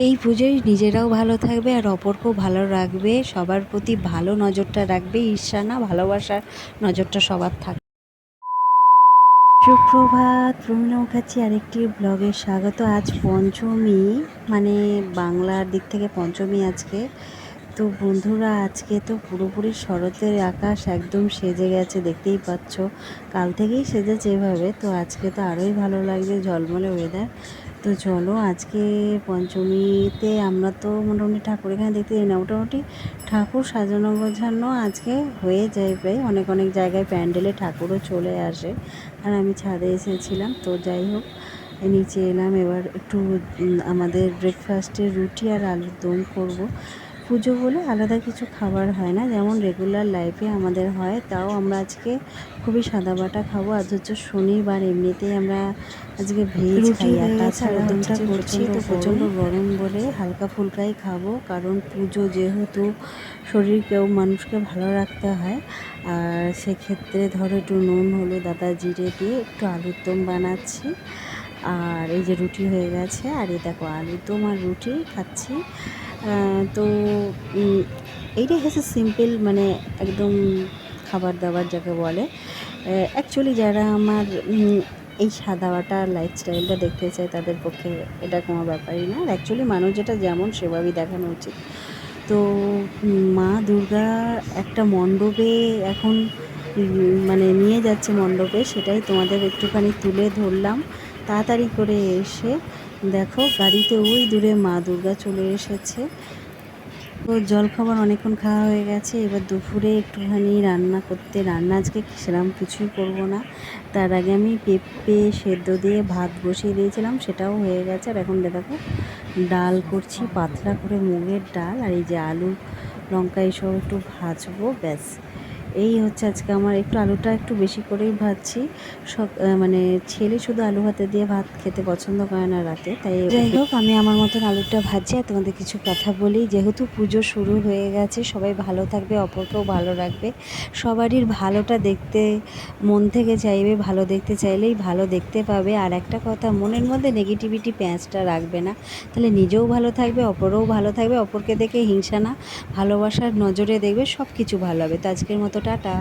এই পুজোয় নিজেরাও ভালো থাকবে আর অপরকেও ভালো রাখবে। সবার প্রতি ভালো নজরটা রাখবে। ঈর্ষা না ভালোবাসার নজরটা সবার থাকবে সুপ্রভাত প্রমিলা মুখার্জি, আরেকটি ব্লগে স্বাগত। আজ পঞ্চমী মানে বাংলার দিক থেকে পঞ্চমী আজকে। তো বন্ধুরা, আজকে তো পুরোপুরি শরতের আকাশ একদম সেজে গেছে, দেখতেই পাচ্ছ। কাল থেকেই সেজেছে এভাবে, তো আজকে তো আরোই ভালো লাগছে, ঝলমলে ওয়েদার তো চলো, আজকে পঞ্চমীতে আমরা তো মোটামুটি ঠাকুর এখানে দেখতে যাই না। মোটামুটি ঠাকুর সাজানো গোছানো আজকে হয়ে যায় প্রায়। অনেক অনেক জায়গায় প্যান্ডেলে ঠাকুরও চলে আসে। আর আমি ছাদে এসেছিলাম, তো যাই হোক, নিচে এলাম। এবার একটু আমাদের ব্রেকফাস্টে রুটি আর আলুর দম করব। পুজো বলে আলাদা কিছু খাবার হয় না। যেমন রেগুলার লাইফে আমাদের হয় তাও আমরা আজকে খুবই সাদা বাটা খাব। আজ হচ্ছে শনিবার এমনিতেই আমরা আজকে ভেজ খাই আর তাছাড়া দমটা করছি তো প্রচণ্ড গরম বলে হালকা ফুলকাই খাব কারণ পুজো যেহেতু শরীর কেউ মানুষকে ভালো রাখতে হয়। আর সেক্ষেত্রে ধরো একটু নুন হলুদ দাদা জিরে দিয়ে একটু আলুর দম বানাচ্ছি। আর এই যে রুটি হয়ে গেছে আর এই দেখো আলুর দম আর রুটি খাচ্ছি। তো এইটাই হচ্ছে সিম্পল মানে একদম খাবার দাবার যাকে বলে। অ্যাকচুয়ালি যারা আমার এই সাদা বাটা লাইফস্টাইলটা দেখতে চায় তাদের পক্ষে এটা কোনো ব্যাপারই না। অ্যাকচুয়ালি মানুষ যেটা যেমন সেভাবেই দেখানো উচিত। তো মা দুর্গা একটা মণ্ডপে এখন মানে নিয়ে যাচ্ছে মণ্ডপে, সেটাই তোমাদের একটুখানি তুলে ধরলাম। তাড়াতাড়ি করে এসে দেখো গাড়িতে ওই দূরে মা দুর্গা চলে এসেছে। তো জলখাবার অনেকক্ষণ খাওয়া হয়ে গেছে। এবার দুপুরে একটুখানি রান্না করতে। রান্না আজকে সেরকম কিছুই করব না। তার আগে আমি পেঁপে সেদ্ধ দিয়ে ভাত বসিয়ে দিয়েছিলাম, সেটাও হয়ে গেছে। আর এখন দেখো, ডাল করছি, পাতলা করে মুগের ডাল। আর এই যে আলু, লঙ্কা এসব একটু ভাজবো, ব্যাস। এই হচ্ছে আজকে আমার একটু আলুটা একটু বেশি করেই ভাজছি। সব মানে ছেলে শুধু আলু ভাতে দিয়ে ভাত খেতে পছন্দ করে না রাতে, তাই যাই হোক, আমি আমার মতন আলুটা ভাজি আর তোমাদের কিছু কথা বলি। যেহেতু পুজো শুরু হয়ে গেছে, সবাই ভালো থাকবে, অপরকেও ভালো রাখবে। সবারই ভালোটা দেখতে মন থেকে চাইবে, ভালো দেখতে চাইলেই ভালো দেখতে পাবে। আর একটা কথা, মনের মধ্যে নেগেটিভিটি প্যাঁচটা রাখবে না। তাহলে নিজেও ভালো থাকবে, অপরও ভালো থাকবে, অপরকে দেখে হিংসা না, ভালোবাসার নজরে দেখবে সব কিছু ভালো হবে। তো আজকের মতো টাটা।